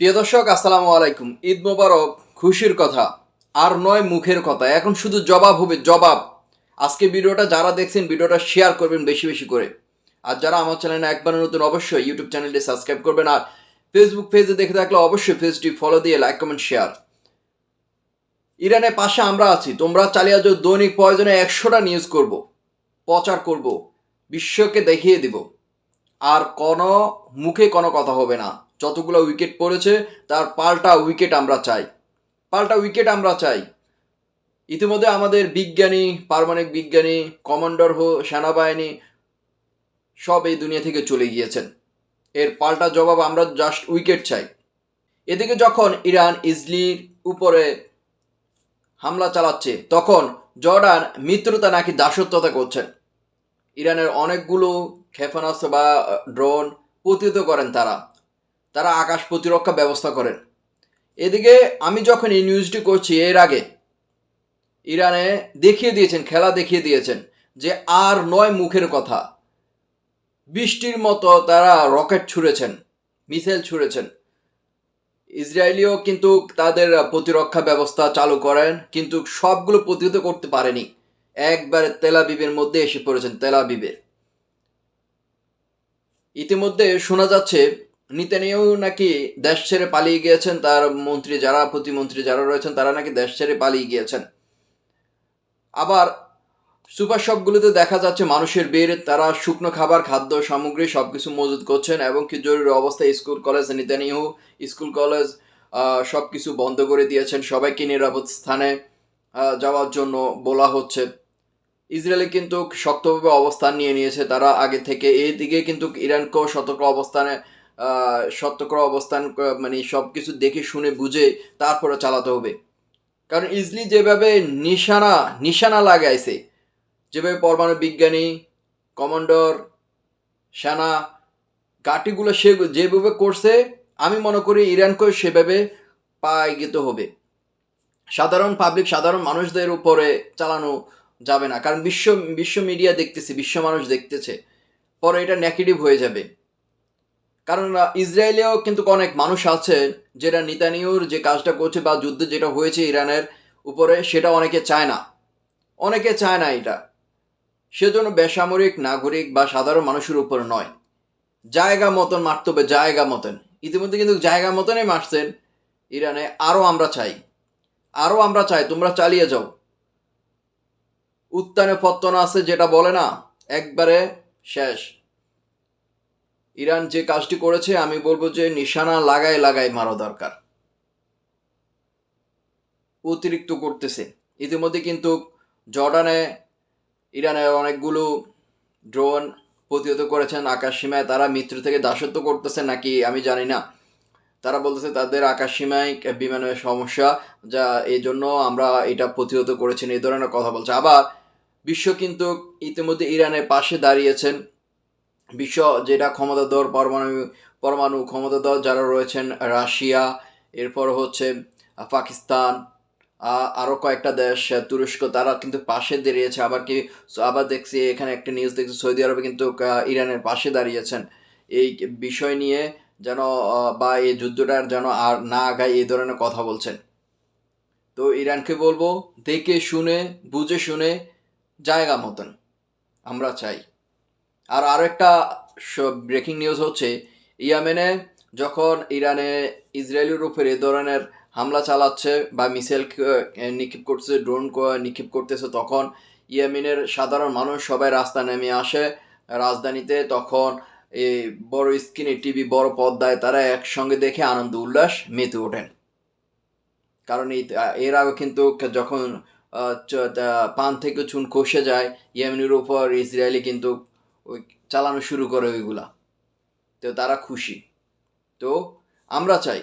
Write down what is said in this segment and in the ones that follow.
প্রিয় দর্শক, আসসালামু আলাইকুম। ঈদ মোবারক, খুশির কথা, আর নয় মুখের কথা। এখন শুধু জবাব হবে জবাব। আজকে ভিডিওটা যারা দেখছেন, ভিডিওটা শেয়ার করবেন বেশি বেশি করে। আর যারা আমার চ্যানেলে একবার নতুন, অবশ্যই ইউটিউব চ্যানেলটি সাবস্ক্রাইব করবেন। আর ফেসবুক পেজে দেখে থাকলে অবশ্যই পেজটি ফলো দিয়ে লাইক কমেন্ট শেয়ার ইরানের পাশে আমরা আছি। তোমরা চালিয়ে যাও দৈনিক প্রয়োজনে একশোটা নিউজ করব, প্রচার করব, বিশ্বকে দেখিয়ে দিব। আর কোনো মুখে কোনো কথা হবে না। যতগুলো উইকেট পড়েছে, তার পাল্টা উইকেট আমরা চাই। পাল্টা উইকেট আমরা চাই। ইতিমধ্যে আমাদের বিজ্ঞানী, পারমাণবিক বিজ্ঞানী কমান্ডার হো, সেনাবাহিনী, সব এই দুনিয়া থেকে চলে গিয়েছেন। এর পাল্টা জবাব আমরা জাস্ট উইকেট চাই। এদিকে যখন ইরান ইজলির উপরে হামলা চালাচ্ছে, তখন জর্ডান মিত্রতা নাকি দাসত্বতা করছেন। ইরানের অনেকগুলো ক্ষেপণাস্ত্র বা ড্রোন প্রতিহত করেন তারা। তারা আকাশ প্রতিরক্ষা ব্যবস্থা করেন। এদিকে আমি যখন এই নিউজটি করছি, এর আগে ইরানে দেখিয়ে দিয়েছেন, খেলা দেখিয়ে দিয়েছেন যে আর নয় মুখের কথা। বৃষ্টির মতো তারা রকেট ছুঁড়েছেন, মিসাইল ছুঁড়েছেন। ইসরায়েলিও কিন্তু তাদের প্রতিরক্ষা ব্যবস্থা চালু করেন, কিন্তু সবগুলো প্রতিহত করতে পারেনি। একবারে তেলাবিবের মধ্যে এসে পড়েছেন তেলাবিবের ইতিমধ্যে শোনা যাচ্ছে নিতানিয়াহু নাকি দেশ ছেড়ে পালিয়ে গিয়েছেন? তার মন্ত্রী যারা, প্রতিমন্ত্রী যারা রয়েছেন, তারা নাকি দেশ ছেড়ে পালিয়ে গিয়েছেন। আবার সুপার শপগুলোতে দেখা যাচ্ছে মানুষের বের তারা শুকনো খাবার, খাদ্য, সামগ্রী সব কিছু মজুত করছেন এবং কি জরুরি অবস্থায় school, college, Netanyahu school, college সব কিছু বন্ধ করে দিয়েছেন। সবাইকে নিরাপদ স্থানে যাওয়ার জন্য বলা হচ্ছে। ইসরায়েলে কিন্তু শক্তভাবে অবস্থান নিয়ে নিয়েছে। তারা আগে থেকে এই দিকে কিন্তু ইরানকেও সতর্ক অবস্থানে আহ, অবস্থান মানে সব কিছু দেখে শুনে বুঝে তারপরে চালাতে হবে। কারণ ইজলি যেভাবে নিশানা নিশানা লাগাইছে যেভাবে পরমাণু বিজ্ঞানী কমান্ডার সেনা ঘাটিগুলো সে যেভাবে করছে আমি মনে করি ইরানকেও সেভাবে পায়ে যেতে হবে। সাধারণ পাবলিক সাধারণ মানুষদের উপরে চালানো যাবে না। কারণ বিশ্ব বিশ্ব মিডিয়া দেখতেছে বিশ্ব মানুষ দেখতেছে। পরে এটা নেগেটিভ হয়ে যাবে। কারণ ইসরায়েলেও কিন্তু অনেক মানুষ আছে যেটা নিতানিউর যে কাজটা করছে বা যুদ্ধ যেটা হয়েছে ইরানের উপরে, সেটা অনেকে চায় না। অনেকে চায় না এটা। সেজন্য বেসামরিক নাগরিক বা সাধারণ মানুষের উপর নয়। জায়গা মতন মারতে হবে, জায়গা মতন। ইতিমধ্যে কিন্তু জায়গা মতনই মারছেন ইরানে। আরও আমরা চাই। আরও আমরা চাই, তোমরা চালিয়ে যাও। উত্তানে পত্তন আছে যেটা বলে না, একবারে শেষ। ইরান যে কাজটি করেছে, আমি বলব যে নিশানা লাগাই লাগাই মারা দরকার। অতিরিক্ত করতেছে। ইতিমধ্যে কিন্তু জর্ডানে ইরানের অনেকগুলো ড্রোন প্রতিহত করেছেন আকাশ সীমায়। তারা মিত্র থেকে দাসত্ব করতেছে নাকি আমি জানি না। তারা বলতেছে তাদের আকাশ সীমায় বিমানের সমস্যা, যা এই জন্য আমরা এটা প্রতিহত করেছেন এই ধরনের কথা বলছে। আবার বিশ্ব কিন্তু ইতিমধ্যে ইরানের পাশে দাঁড়িয়েছেন। বিশ্ব যেটা ক্ষমতাধর পরমাণু পরমাণু ক্ষমতাধর যারা রয়েছেন, রাশিয়া, এরপর হচ্ছে পাকিস্তান আরও কয়েকটা দেশ তুরস্ক, তারা কিন্তু পাশে দাঁড়িয়েছে। আবার কি আবার দেখছি এখানে একটা নিউজ দেখছি, সৌদি আরবে কিন্তু ইরানের পাশে দাঁড়িয়েছেন। এই বিষয় নিয়ে যেন বা এই যুদ্ধটার যেন আর না আগায় এই ধরনের কথা বলছেন। তো ইরানকে বলব, দেখে শুনে, বুঝে শুনে, জায়গা মতন আমরা চাই। আর আরও একটা ব্রেকিং নিউজ হচ্ছে, ইয়েমেনে যখন ইরানে ইসরায়েলের উপর এ ধরনের হামলা চালাচ্ছে বা মিসাইল নিক্ষেপ করতেছে, ড্রোন নিক্ষেপ করতেছে, তখন ইয়েমেনের সাধারণ মানুষ সবাই রাস্তা নেমে আসে। রাজধানীতে তখন এই বড় স্ক্রিনে টিভি বড় পর্দায় তারা একসঙ্গে দেখে আনন্দ, উল্লাস মেতে ওঠেন। কারণ এই, এর আগে কিন্তু যখন পান থেকে চুন খসে যায়, ইয়েমেনের উপর ইসরায়েলি কিন্তু ওই চালানো শুরু করে ওইগুলা। তো তারা খুশি। তো আমরা চাই,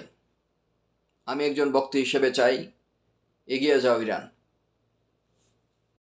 আমি একজন বক্তা হিসেবে চাই, এগিয়ে যাও ইরান।